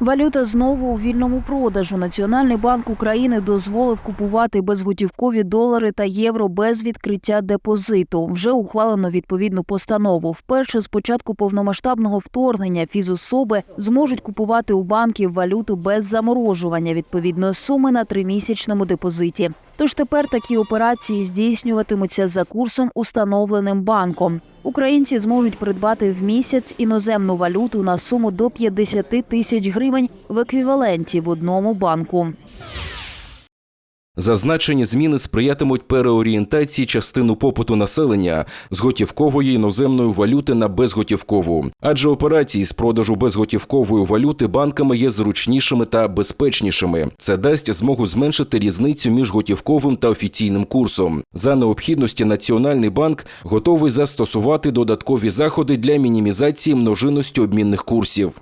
Валюта знову у вільному продажу. Національний банк України дозволив купувати безготівкові долари та євро без відкриття депозиту. Вже ухвалено відповідну постанову. Вперше з початку повномасштабного вторгнення фізособи зможуть купувати у банків валюту без заморожування відповідної суми на тримісячному депозиті. Тож тепер такі операції здійснюватимуться за курсом, установленим банком. Українці зможуть придбати в місяць іноземну валюту на суму до 50 тисяч гривень в еквіваленті в одному банку. Зазначені зміни сприятимуть переорієнтації частину попиту населення з готівкової іноземної валюти на безготівкову, адже операції з продажу безготівкової валюти банками є зручнішими та безпечнішими. Це дасть змогу зменшити різницю між готівковим та офіційним курсом. За необхідності Національний банк готовий застосувати додаткові заходи для мінімізації множинності обмінних курсів.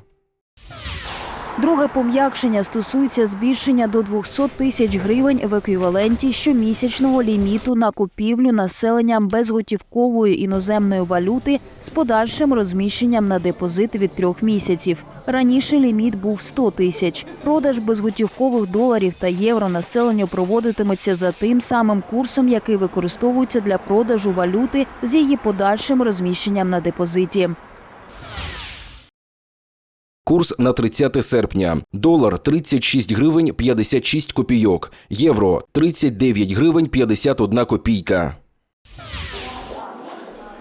Друге пом'якшення стосується збільшення до 200 тисяч гривень в еквіваленті щомісячного ліміту на купівлю населенням безготівкової іноземної валюти з подальшим розміщенням на депозит від трьох місяців. Раніше ліміт був 100 тисяч. Продаж безготівкових доларів та євро населенню проводитиметься за тим самим курсом, який використовується для продажу валюти з її подальшим розміщенням на депозиті. Курс на 30 серпня. Долар 36 гривень 56 копійок. Євро 39 гривень 51 копійка.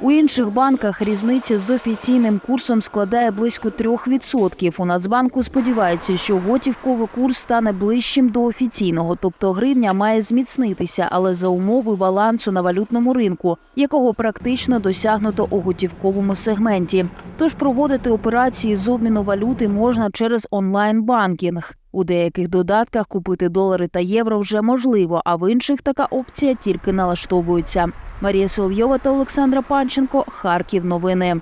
У інших банках різниця з офіційним курсом складає близько 3%. У Нацбанку сподіваються, що готівковий курс стане ближчим до офіційного, тобто гривня має зміцнитися, але за умови балансу на валютному ринку, якого практично досягнуто у готівковому сегменті. Тож проводити операції з обміну валюти можна через онлайн-банкінг. У деяких додатках купити долари та євро вже можливо, а в інших така опція тільки налаштовується. Марія Соловйова та Олександра Панченко. Харків. Новини.